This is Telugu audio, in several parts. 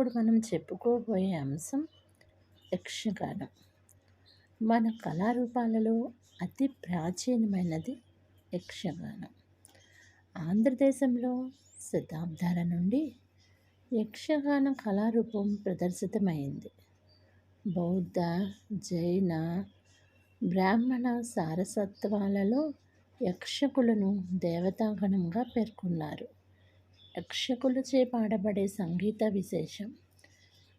ఇప్పుడు మనం చెప్పుకోబోయే అంశం యక్షగానం. మన కళారూపాలలో అతి ప్రాచీనమైనది యక్షగానం. ఆంధ్రదేశంలో శతాబ్దాల నుండి యక్షగాన కళారూపం ప్రదర్శితమైంది. బౌద్ధ జైన బ్రాహ్మణ సారసత్వాలలో యక్షకులను దేవతాగణంగా పేర్కొన్నారు. యక్షకులచే పాడబడే సంగీత విశేషం.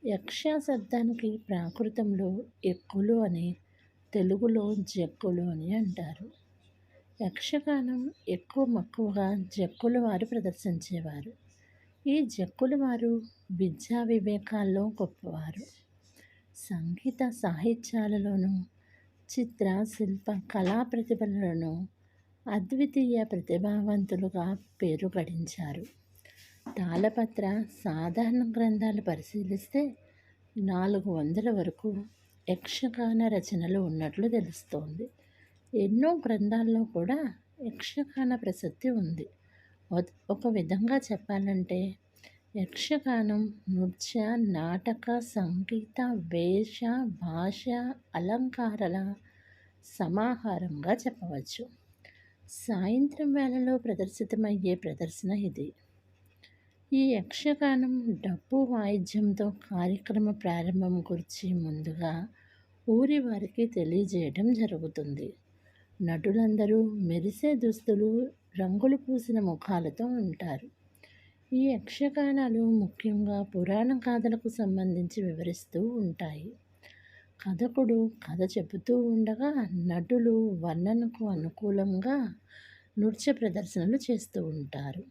యక్ష శబ్దానికి ప్రాకృతంలో ఎక్కులు అని తెలుగులో జక్కులు అని అంటారు. యక్షగానం ఎక్కువ మక్కువగా జక్కుల వారు ప్రదర్శించేవారు. ఈ జక్కుల వారు విద్యా వివేకాల్లో గొప్పవారు. సంగీత సాహిత్యాలలోనూ చిత్ర శిల్ప కళా ప్రతిభలను అద్వితీయ ప్రతిభావంతులుగా పేరు గడించారు. తాళపత్ర సాధారణ గ్రంథాలు పరిశీలిస్తే నాలుగు వందల వరకు యక్షగాన రచనలు ఉన్నట్లు తెలుస్తోంది. ఎన్నో గ్రంథాల్లో కూడా యక్షగాన ప్రసక్తి ఉంది. ఒక విధంగా చెప్పాలంటే యక్షగానం నృత్య నాటక సంగీత వేష భాష అలంకారాల సమాహారంగా చెప్పవచ్చు. సాయంత్రం వేళలో ప్రదర్శితమయ్యే ప్రదర్శన ఇది. ఈ యక్షగానం డప్పు వాయిద్యంతో కార్యక్రమ ప్రారంభం గురించి ముందుగా ఊరి వారికి తెలియజేయడం జరుగుతుంది. నటులందరూ మెరిసే దుస్తులు రంగులు పూసిన ముఖాలతో ఉంటారు. ఈ యక్షగానాలు ముఖ్యంగా పురాణ కథలకు సంబంధించి వివరిస్తూ ఉంటాయి. కథకుడు కథ చెబుతూ ఉండగా నటులు వర్ణనకు అనుకూలంగా నృత్య ప్రదర్శనలు చేస్తూ ఉంటారు.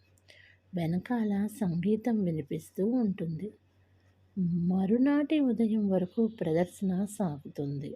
వెనకాల సంగీతం వినిపిస్తూ ఉంటుంది. మరునాటి ఉదయం వరకు ప్రదర్శన సాగుతుంది.